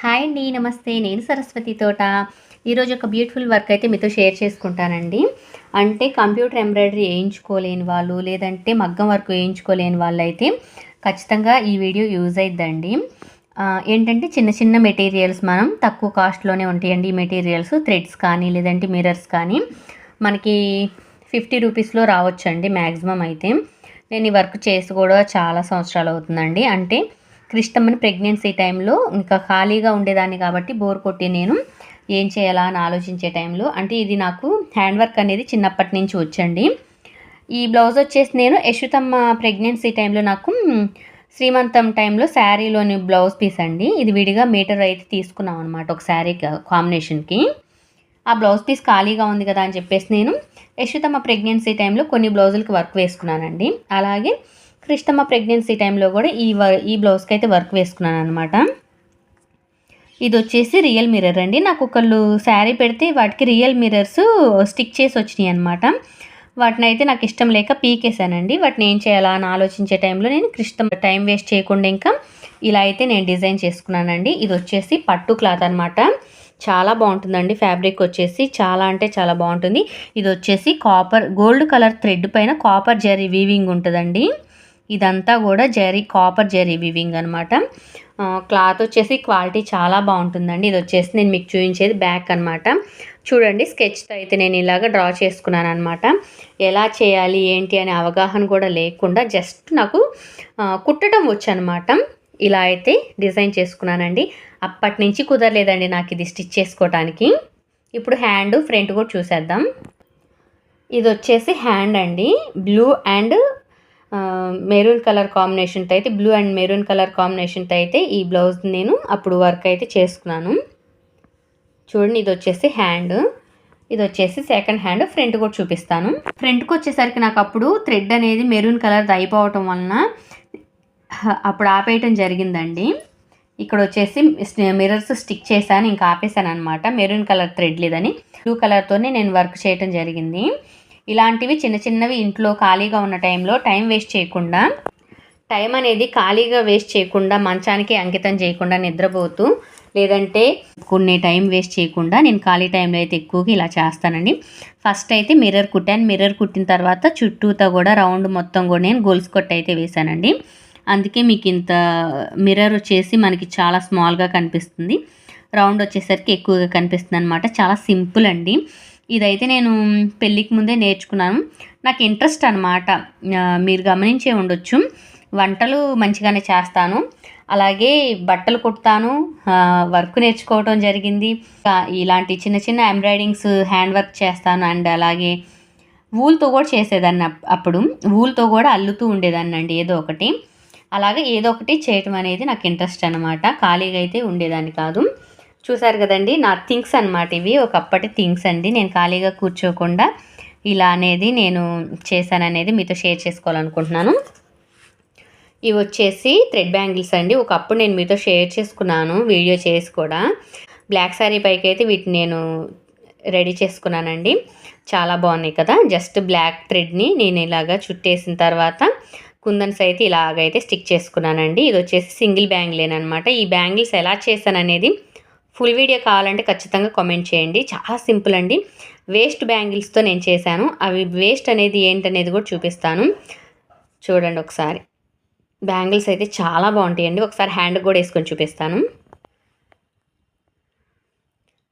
Hi అండి నమస్తే. నేను సరస్వతి తోట. ఈరోజు ఒక బ్యూటిఫుల్ వర్క్ అయితే మీతో షేర్ చేసుకుంటానండి. అంటే కంప్యూటర్ ఎంబ్రాయిడరీ వేయించుకోలేని వాళ్ళు లేదంటే మగ్గం వర్క్ వేయించుకోలేని వాళ్ళు అయితే ఖచ్చితంగా ఈ వీడియో యూజ్ అయిద్దండి. ఏంటంటే చిన్న చిన్న మెటీరియల్స్ మనం తక్కువ కాస్ట్లోనే ఉంటాయండి ఈ మెటీరియల్స్ థ్రెడ్స్ కానీ లేదంటే మిరర్స్ కానీ మనకి ఫిఫ్టీ రూపీస్లో రావచ్చండి మ్యాక్సిమం అయితే. నేను ఈ వర్క్ చేసి కూడా చాలా సంవత్సరాలు అవుతుందండి. అంటే క్రిష్టమ్మని ప్రెగ్నెన్సీ టైంలో ఇంకా ఖాళీగా ఉండేదాన్ని కాబట్టి బోర్ కొట్టి నేను ఏం చేయాలా అని ఆలోచించే టైంలో అంటే ఇది నాకు హ్యాండ్ వర్క్ అనేది చిన్నప్పటి నుంచి వచ్చండి. ఈ బ్లౌజ్ వచ్చేసి నేను యశుతమ్మ ప్రెగ్నెన్సీ టైంలో నాకు శ్రీమంతం టైంలో శారీలోని బ్లౌజ్ పీస్ అండి. ఇది విడిగా మీటర్ అయితే తీసుకున్నాం అనమాట ఒక శారీ కాంబినేషన్కి. ఆ బ్లౌజ్ పీస్ ఖాళీగా ఉంది కదా అని చెప్పేసి నేను యశుతమ్మ ప్రెగ్నెన్సీ టైంలో కొన్ని బ్లౌజులకి వర్క్ వేసుకున్నానండి. అలాగే కృష్ణమ్మ ప్రెగ్నెన్సీ టైంలో కూడా ఈ వర్ ఈ బ్లౌజ్కి అయితే వర్క్ వేసుకున్నాను అనమాట ఇది వచ్చేసి రియల్ మిర్రర్ అండి. నాకు ఒకళ్ళు శారీ పెడితే వాటికి రియల్ మిర్రర్స్ స్టిక్ చేసి వచ్చినాయి అనమాట వాటిని అయితే నాకు ఇష్టం లేక పీకేసానండి వాటిని ఏం చేయాలా అని ఆలోచించే టైంలో నేను కృష్ణ టైం వేస్ట్ చేయకుండా ఇంకా ఇలా అయితే నేను డిజైన్ చేసుకున్నానండి. ఇది వచ్చేసి పట్టు క్లాత్ అనమాట చాలా బాగుంటుందండి. ఫ్యాబ్రిక్ వచ్చేసి చాలా అంటే చాలా బాగుంటుంది. ఇది వచ్చేసి కాపర్ గోల్డ్ కలర్ థ్రెడ్ పైన కాపర్ జరీ వీవింగ్ ఉంటుందండి. ఇదంతా కూడా జరీ కాపర్ జరీ వివింగ్ అనమాట క్లాత్ వచ్చేసి క్వాలిటీ చాలా బాగుంటుందండి. ఇది వచ్చేసి నేను మీకు చూపించేది బ్యాక్ అనమాట చూడండి స్కెచ్తో అయితే నేను ఇలాగ డ్రా చేసుకున్నాను అనమాట ఎలా చేయాలి ఏంటి అనే అవగాహన కూడా లేకుండా జస్ట్ నాకు కుట్టడం వచ్చనమాట ఇలా అయితే డిజైన్ చేసుకున్నానండి. అప్పటి నుంచి కుదరలేదండి నాకు ఇది స్టిచ్ చేసుకోవటానికి ఇప్పుడు హ్యాండ్ ఫ్రంట్ కూడా చూసేద్దాం. ఇది వచ్చేసి హ్యాండ్ అండి. బ్లూ అండ్ మెరూన్ కలర్ కాంబినేషన్తో అయితే బ్లూ అండ్ మెరూన్ కలర్ కాంబినేషన్తో అయితే ఈ బ్లౌజ్ నేను అప్పుడు వర్క్ అయితే చేసుకున్నాను. చూడండి ఇది వచ్చేసి హ్యాండ్. ఇది వచ్చేసి సెకండ్ హ్యాండ్. ఫ్రంట్ కూడా చూపిస్తాను. ఫ్రంట్కి వచ్చేసరికి నాకు అప్పుడు థ్రెడ్ అనేది మెరూన్ కలర్ది అయిపోవటం వలన అప్పుడు ఆపేయటం జరిగిందండి. ఇక్కడ వచ్చేసి మిర్రర్స్ స్టిక్ చేశాను ఇంకా ఆపేసాను అనమాట మెరూన్ కలర్ థ్రెడ్ లేదని. బ్లూ కలర్తోనే నేను వర్క్ చేయటం జరిగింది. ఇలాంటివి చిన్న చిన్నవి ఇంట్లో ఖాళీగా ఉన్న టైంలో టైం వేస్ట్ చేయకుండా టైం అనేది ఖాళీగా వేస్ట్ చేయకుండా మంచానికి అంకితం చేయకుండా నిద్రపోతూ లేదంటే కొన్ని టైం వేస్ట్ చేయకుండా నేను ఖాళీ టైంలో అయితే ఎక్కువగా ఇలా చేస్తానండి. ఫస్ట్ అయితే మిర్రర్ కుట్టాను. మిర్రర్ కుట్టిన తర్వాత చుట్టూతో కూడా రౌండ్ మొత్తం కూడా నేను గోల్స్ కొట్ట అయితే వేశానండి. అందుకే మీకు ఇంత మిర్రర్ వచ్చేసి మనకి చాలా స్మాల్గా కనిపిస్తుంది. రౌండ్ వచ్చేసరికి ఎక్కువగా కనిపిస్తుంది అనమాట చాలా సింపుల్ అండి. ఇదైతే నేను పెళ్ళికి ముందే నేర్చుకున్నాను. నాకు ఇంట్రెస్ట్ అనమాట మీరు గమనించే ఉండొచ్చు. వంటలు మంచిగానే చేస్తాను. అలాగే బట్టలు కుడతాను. వర్క్ నేర్చుకోవడం జరిగింది. ఇలాంటి చిన్న చిన్న ఎంబ్రాయిడింగ్స్ హ్యాండ్ వర్క్ చేస్తాను. అండ్ అలాగే వూల్తో కూడా చేసేదాన్ని అప్పుడు. వూల్తో కూడా అల్లుతూ ఉండేదాన్ని అండి ఏదో ఒకటి. అలాగే ఏదో ఒకటి చేయటం అనేది నాకు ఇంట్రెస్ట్ అనమాట ఖాళీగా అయితే ఉండేదాన్ని కాదు. చూసారు కదండి నా థింగ్స్ అనమాట ఇవి. ఒకప్పటి థింగ్స్ అండి. నేను ఖాళీగా కూర్చోకుండా ఇలా అనేది నేను చేశాననేది మీతో షేర్ చేసుకోవాలనుకుంటున్నాను. ఇవి వచ్చేసి థ్రెడ్ బ్యాంగిల్స్ అండి. ఒకప్పుడు నేను మీతో షేర్ చేసుకున్నాను వీడియో చేసి కూడా. బ్లాక్ శారీ పైకి అయితే వీటిని నేను రెడీ చేసుకున్నానండి. చాలా బాగున్నాయి కదా. జస్ట్ బ్లాక్ థ్రెడ్ని నేను ఇలాగా చుట్టేసిన తర్వాత కుందన్స్ అయితే ఇలాగైతే స్టిక్ చేసుకున్నానండి. ఇది వచ్చేసి సింగిల్ బ్యాంగిలేనమాట ఈ బ్యాంగిల్స్ ఎలా చేశాననేది ఫుల్ వీడియో కావాలంటే ఖచ్చితంగా కామెంట్ చేయండి. చాలా సింపుల్ అండి. వేస్ట్ బ్యాంగిల్స్తో నేను చేశాను. అవి వేస్ట్ అనేది ఏంటనేది కూడా చూపిస్తాను. చూడండి ఒకసారి. బ్యాంగిల్స్ అయితే చాలా బాగుంటాయండి. ఒకసారి హ్యాండ్ కూడా వేసుకొని చూపిస్తాను.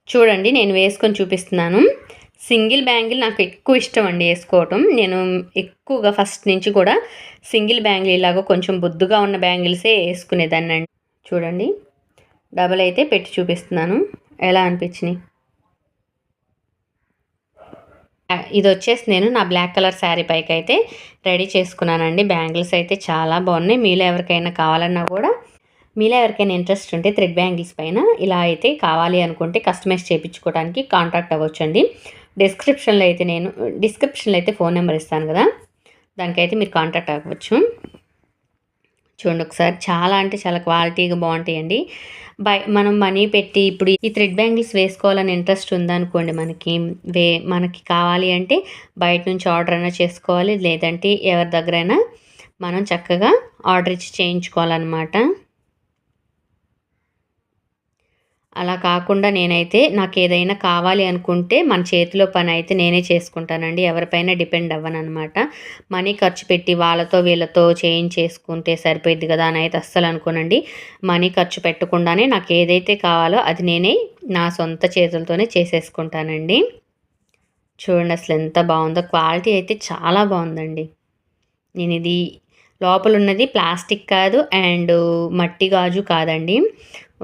చూడండి నేను వేసుకొని చూపిస్తున్నాను. సింగిల్ బ్యాంగిల్ నాకు ఎక్కువ ఇష్టం అండి వేసుకోవటం. నేను ఎక్కువగా ఫస్ట్ నుంచి కూడా సింగిల్ బ్యాంగిల్ ఇలాగ కొంచెం బొద్దుగా ఉన్న బ్యాంగిల్సే వేసుకునేదాన్ని అండి. చూడండి. డబల్ అయితే పెట్టి చూపిస్తున్నాను. ఎలా అనిపించినాయి? ఇది వచ్చేసి నేను నా బ్లాక్ కలర్ శారీ పైకి అయితే రెడీ చేసుకున్నానండి. బ్యాంగిల్స్ అయితే చాలా బాగున్నాయి. మీలో ఎవరికైనా కావాలన్నా కూడా మీలో ఎవరికైనా ఇంట్రెస్ట్ ఉంటే థ్రెడ్ బ్యాంగిల్స్ పైన ఇలా అయితే కావాలి అనుకుంటే కస్టమైజ్ చేయించుకోవడానికి కాంటాక్ట్ అవ్వచ్చండి. డిస్క్రిప్షన్లో అయితే నేను డిస్క్రిప్షన్లో అయితే ఫోన్ నెంబర్ ఇస్తాను కదా. దానికైతే మీరు కాంటాక్ట్ అవ్వచ్చు. చూడండి ఒకసారి. చాలా అంటే చాలా క్వాలిటీగా బాగుంటాయండి. బై మనం మనీ పెట్టి ఇప్పుడు ఈ థ్రెడ్ బ్యాంగిల్స్ వేసుకోవాలని ఇంట్రెస్ట్ ఉందనుకోండి మనకి. వే మనకి కావాలి అంటే బయట నుంచి ఆర్డర్ అయినా చేసుకోవాలి. లేదంటే ఎవరి దగ్గరైనా మనం చక్కగా ఆర్డర్ ఇచ్చి చేయించుకోవాలన్నమాట. అలా కాకుండా నేనైతే నాకు ఏదైనా కావాలి అనుకుంటే మన చేతిలో పని అయితే నేనే చేసుకుంటానండి. ఎవరిపైన డిపెండ్ అవ్వను అనమాట మనీ ఖర్చు పెట్టి వాళ్ళతో వీళ్ళతో చేంజ్ చేసుకుంటే సరిపోయింది కదా అని అయితే అస్సలు అనుకోనండి. మనీ ఖర్చు పెట్టకుండానే నాకు ఏదైతే కావాలో అది నేనే నా సొంత చేతులతోనే చేసేసుకుంటానండి. చూడండి అసలు ఎంత బాగుందో. క్వాలిటీ అయితే చాలా బాగుందండి. నేను ఇది లోపల ఉన్నది ప్లాస్టిక్ కాదు అండ్ మట్టి గాజు కాదండి.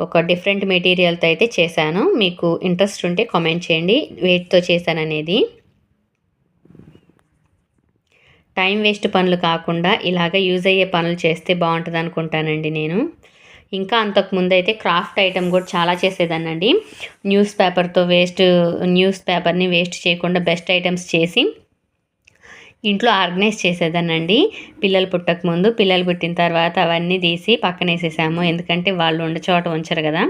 ఒక డిఫరెంట్ మెటీరియల్తో అయితే చేశాను. మీకు ఇంట్రెస్ట్ ఉంటే కామెంట్ చేయండి. వెయిట్తో చేశాననేది. టైం వేస్ట్ పనులు కాకుండా ఇలాగ యూజ్ అయ్యే పనులు చేస్తే బాగుంటుంది అనుకుంటానండి నేను. ఇంకా అంతకుముందు అయితే క్రాఫ్ట్ ఐటెం కూడా చాలా చేసేదానండి న్యూస్ పేపర్తో వేస్ట్ న్యూస్ పేపర్ని వేస్ట్ చేయకుండా బెస్ట్ ఐటమ్స్ చేసి ఇంట్లో ఆర్గనైజ్ చేసేదానండి. పిల్లలు పుట్టక ముందు పిల్లలు పుట్టిన తర్వాత అవన్నీ తీసి పక్కన వేసేసాము ఎందుకంటే వాళ్ళు ఉండే చోట ఉంచరు కదా.